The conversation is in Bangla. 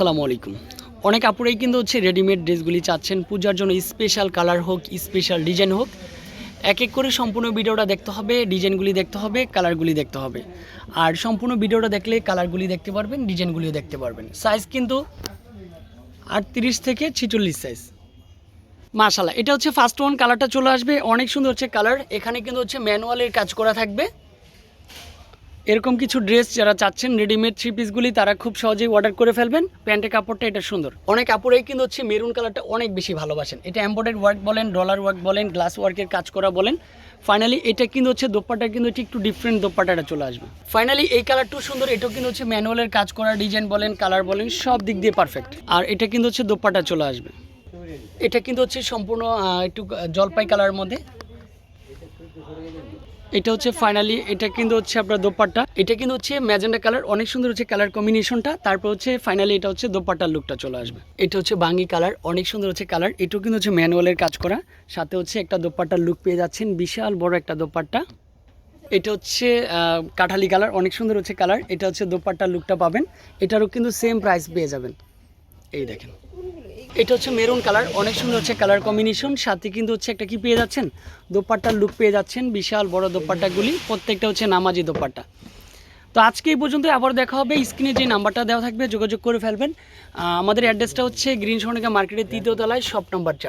আসসালামু আলাইকুম। অনেক আপুরাই কিন্তু হচ্ছে রেডিমেড ড্রেসগুলি চাচ্ছেন। পূজার জন্য স্পেশাল কালার হোক স্পেশাল ডিজাইন হোক এক এক করে সম্পূর্ণ ভিডিওটা দেখতে হবে ডিজাইনগুলি দেখতে হবে কালারগুলি দেখতে হবে। আর সম্পূর্ণ ভিডিওটা দেখলে কালারগুলি দেখতে পারবেন ডিজাইনগুলিও দেখতে পারবেন। সাইজ কিন্তু আটত্রিশ থেকে ছিচল্লিশ সাইজ মাশাল্লাহ এটা হচ্ছে ফার্স্ট ওয়ান কালারটা চলে আসবে। অনেক সুন্দর হচ্ছে কালার এখানে কিন্তু হচ্ছে ম্যানুয়ালের কাজ করা থাকবে। এরকম কিছু ড্রেস যারা চাচ্ছেন রেডিমেড থ্রি পিসগুলি তারা খুব সহজেই অর্ডার করে ফেলবেন। প্যান্টের কাপড়টা এটা সুন্দর। অনেক কাপড়েই কিন্তু হচ্ছে মেরুন কালারটা অনেক বেশি ভালোবাসেন। এটা এম্বয়ডারি ওয়ার্ক বলেন ডলার ওয়ার্ক বলেন গ্লাস ওয়ার্কের কাজ করা বলেন। ফাইনালি এটা কিন্তু হচ্ছে দোপাটা কিন্তু একটু ডিফারেন্ট দোপাটাটা চলে আসবে। ফাইনালি এই কালারটাও সুন্দর, এটাও কিন্তু হচ্ছে ম্যানুয়ালের কাজ করা ডিজাইন বলেন কালার বলেন, সব দিক দিয়ে পারফেক্ট আর এটা কিন্তু হচ্ছে দোপাটা চলে আসবে। এটা কিন্তু হচ্ছে সম্পূর্ণ একটু জলপাই কালারের মধ্যে। এটা হচ্ছে ফাইনালি এটা কিন্তু হচ্ছে আপনার দোপাট্টা। এটা কিন্তু হচ্ছে ম্যাজেন্ডা কালার অনেক সুন্দর হচ্ছে কালার কম্বিনেশনটা তারপর হচ্ছে ফাইনালি এটা হচ্ছে দোপাট্টার লুকটা চলে আসবে। এটা হচ্ছে বাঙ্গি কালার অনেক সুন্দর হচ্ছে কালার এটাও কিন্তু হচ্ছে ম্যানুয়ালের কাজ করা। সাথে হচ্ছে একটা দোপাট্টার লুক পেয়ে যাচ্ছেন, বিশাল বড় একটা দোপাট্টা। এটা হচ্ছে কাঠালি কালার অনেক সুন্দর হচ্ছে কালার এটা হচ্ছে দোপাট্টার লুকটা পাবেন। এটারও কিন্তু সেম প্রাইস পেয়ে যাবেন। এই দেখেন। এটা হচ্ছে মেরুন কালার, অনেক সুন্দর হচ্ছে কালার কম্বিনেশন। সাথে কিন্তু হচ্ছে একটা কি পেয়ে যাচ্ছেন? দোপাট্টার লুক পেয়ে যাচ্ছেন, বিশাল বড় দোপাট্টাগুলি প্রত্যেকটা হচ্ছে নামাজি দোপাট্টা। তো আজকে এই পর্যন্ত আবার দেখা হবে। স্ক্রিনে যে নাম্বারটা দেওয়া থাকবে, যোগাযোগ করে ফেলবেন। আমাদের অ্যাড্রেসটা হচ্ছে গ্রিন সোনিকা মার্কেটের তৃতীয় তলায়, শপ নম্বর চার।